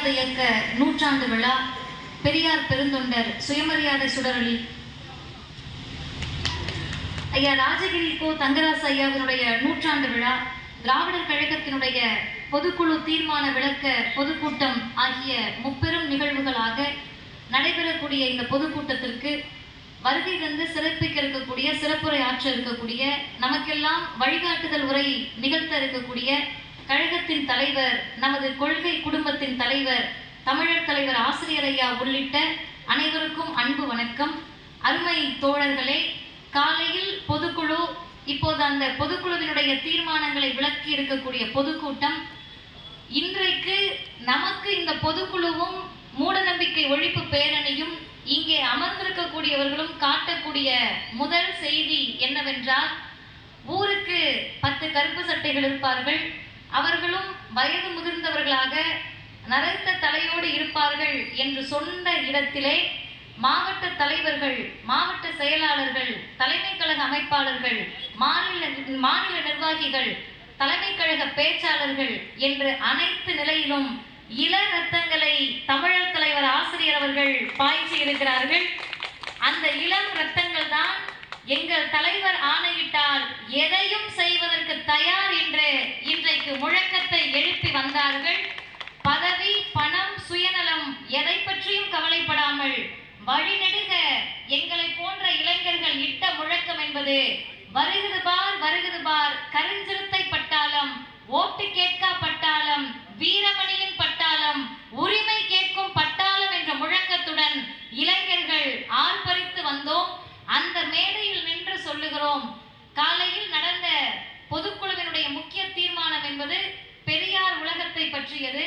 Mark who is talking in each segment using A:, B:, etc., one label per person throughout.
A: சுயமரியாதை இயக்க நூற்றாண்டு விழா பெரியார் பெருந்தொண்டர் சுயமரியாதை சுடரொளி ஐயா ராஜகிரி கோ தங்கராசு ஐயாவினுடைய நூற்றாண்டு விழா திராவிடர் கழகத்தினுடைய பொதுக்குழு தீர்மான விளக்க பொதுக்கூட்டம் ஆகிய முப்பெரும் நிகழ்வுகளாக நடைபெறக்கூடிய இந்த பொதுக்கூட்டத்திற்கு வருகை தந்து சிறப்பிக்க இருக்கக்கூடிய சிறப்புரை ஆற்ற இருக்கக்கூடிய நமக்கெல்லாம் வழிகாட்டுதல் உரை நிகழ்த்த இருக்கக்கூடிய கழகத்தின் தலைவர் நமது கொள்கை குடும்பத்தின் தலைவர் தமிழர் தலைவர் ஆசிரியர் ஐயா உள்ளிட்ட அனைவருக்கும் அன்பு வணக்கம். அருமை தோழர்களே காலையில் பொதுக்குழு இப்போது அந்த பொதுக்குழுவினுடைய தீர்மானங்களை விளக்கி இருக்கக்கூடிய பொதுக்கூட்டம். இன்றைக்கு நமக்கு இந்த பொதுக்குழுவும் மூடநம்பிக்கை ஒழிப்பு பேரணியும் இங்கே அமர்ந்திருக்கக்கூடியவர்களும் காட்டக்கூடிய முதல் செய்தி என்னவென்றால் ஊருக்கு பத்து கருப்பு சட்டைகள் இருப்பார்கள். அவர்களும் வயது முதிர்ந்தவர்களாக நரைத்த தலையோடு இருப்பார்கள் என்று சொன்ன இடத்திலே மாவட்ட தலைவர்கள் மாவட்ட செயலாளர்கள் தலைமை கழக அமைப்பாளர்கள் மாநில மாநில நிர்வாகிகள் தலைமை கழக பேச்சாளர்கள் என்று அனைத்து நிலையிலும் இள ரத்தங்களை தமிழர் தலைவர் ஆசிரியர் அவர்கள் பாய்ச்சி இருக்கிறார்கள். அந்த இளம் ரத்தங்கள் தான் எங்கள் தலைவர் வந்தார்கள் பதவி பணம் சுயநலம் எதை பற்றியும் கவலைப்படாமல் வழிநெடுக எங்களை போன்ற இளைஞர்கள் இட்ட முழக்கம் என்பது வருகிறது பார் வருகிறது பார் கருஞ்சிறுத்தை பட்டாளம் ஓட்டு கேட்கா பட்டாளம் வீரமணியின் பட்டாளம் உரிமை கேட்கும் பட்டாளம் என்ற முழக்கத்துடன் இளைஞர்கள் ஆர்ப்பரித்து வந்தோம். அந்த மேடையில் நின்று சொல்லுகிறோம் காலையில் நடந்த பொதுக்குழுவினுடைய முக்கிய தீர்மானம் என்பது பற்றியது.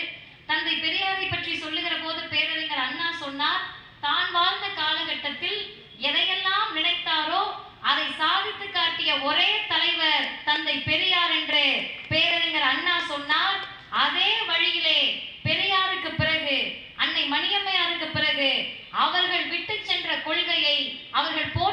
A: தந்தை பெரியாரை பற்றி சொல்லுகிற போது பேரறிஞர் அண்ணா சொன்னார் தான் வாழ்ந்த காலகட்டத்தில் எதையெல்லாம் நினைத்தாரோ அதை சாதித்து காட்டிய ஒரே தலைவர் தந்தை பெரியார் என்று பேரறிஞர் அண்ணா சொன்னார். அதே வழியிலே பெரியாருக்கு பிறகு அன்னை மணியம்மையாருக்கு பிறகு அவர்கள் விட்டு சென்ற கொள்கையை அவர்கள் போட்டு